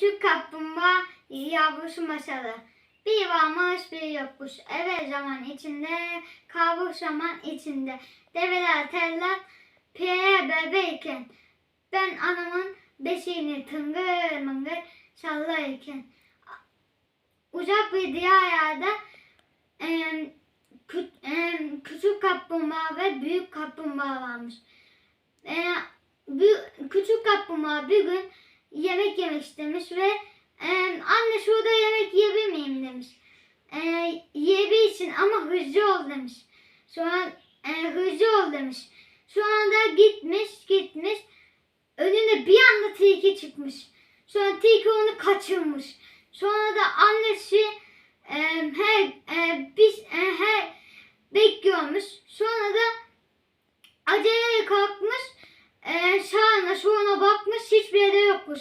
Küçük kaplumbağa yavrusu masalı. Bir varmış bir yokmuş. Evvel zaman içinde, kavur zaman içinde. Develer teller, piye bebeyken. Ben anamın beşiğini tıngır mıngır sallarken. Uzak bir diğer yerde em, kü- em, küçük kaplumbağa ve büyük kaplumbağa varmış. E, bü- küçük kaplumbağa bir gün yemek yemek istemiş ve e, anne şurada yemek yiyebilir miyim demiş. E, yiyebilirsin ama hızlı ol demiş. Sonra e, hızlı ol demiş. Şu anda gitmiş gitmiş. Önüne bir anda tilki çıkmış. Sonra tilki onu kaçırmış. Sonra da annesi e, her e, biz e, her bekliyormuş. Sonra da acele kalkmış. E, sağına soluna bakmış hiçbir yerde yokmuş.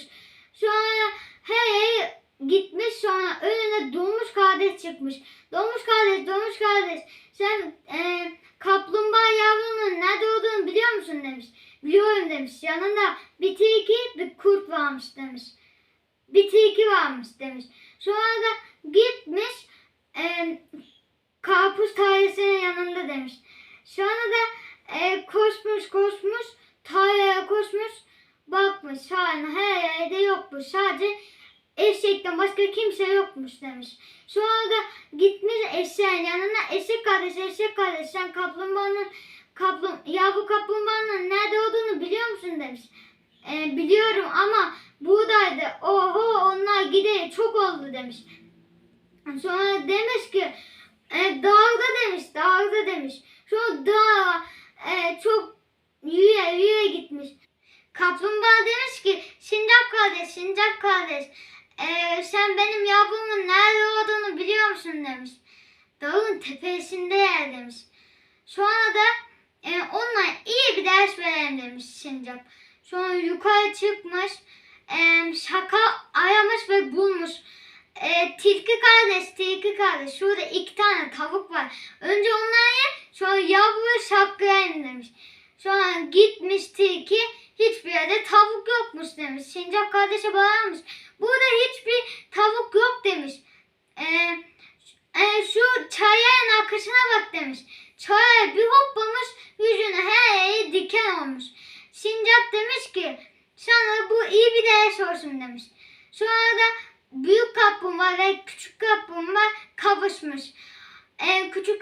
Sonra her gitmiş sonra önüne dolmuş kardeş çıkmış. Dolmuş kardeş, dolmuş kardeş. Sen e, kaplumbağa yavrunun nerede olduğunu biliyor musun demiş. Biliyorum demiş. Yanında bir tilki bir kurt varmış demiş. Bir tilki varmış demiş. Sonra da gitmiş e, karpuz tarlasının yanında demiş. Sonra da e, koşmuş koşmuş tarlaya koşmuş bakmış sağına her yerde yokmuş. Sadece eşekten başka kimse yokmuş demiş. Sonra da gitmiş eşeğin yanına eşek kardeş eşek kardeş sen kaplumbağanın kaplum, yavru kaplumbağanın nerede olduğunu biliyor musun demiş. "E, biliyorum ama buradaydı. Oho onlar gideri çok oldu demiş. Sonra demiş ki e, dağda demiş dağda demiş. Sonra dağ e, çok yürüye yürüye gitmiş. Kaplumbağa demiş ki sincap kardeş sincap kardeş e, sen benim yavrumun nerede olduğunu biliyor musun demiş. Dağın tepesinde yer demiş. Sonra da e, onunla iyi bir ders verelim demiş sincap. Sonra yukarı çıkmış e, şaka aramış ve bulmuş. E, tilki kardeş, tilki kardeş. Şurada iki tane tavuk var. Önce onları ye, sonra yavru şapkayı demiş. Sonra gitmiş tilki, hiçbir yerde tavuk yokmuş demiş. Sincap kardeşe bağırmış. Burada hiçbir tavuk yok demiş. E, e, şu çayın arkasına bak demiş. Çaya bir hoplamış, yüzüne her yeri diken olmuş. Sincap demiş ki, sana bu iyi bir ders olsun demiş. Sonra da büyük kaplumbağa ve küçük kaplumbağa kavuşmuş. Ee, küçük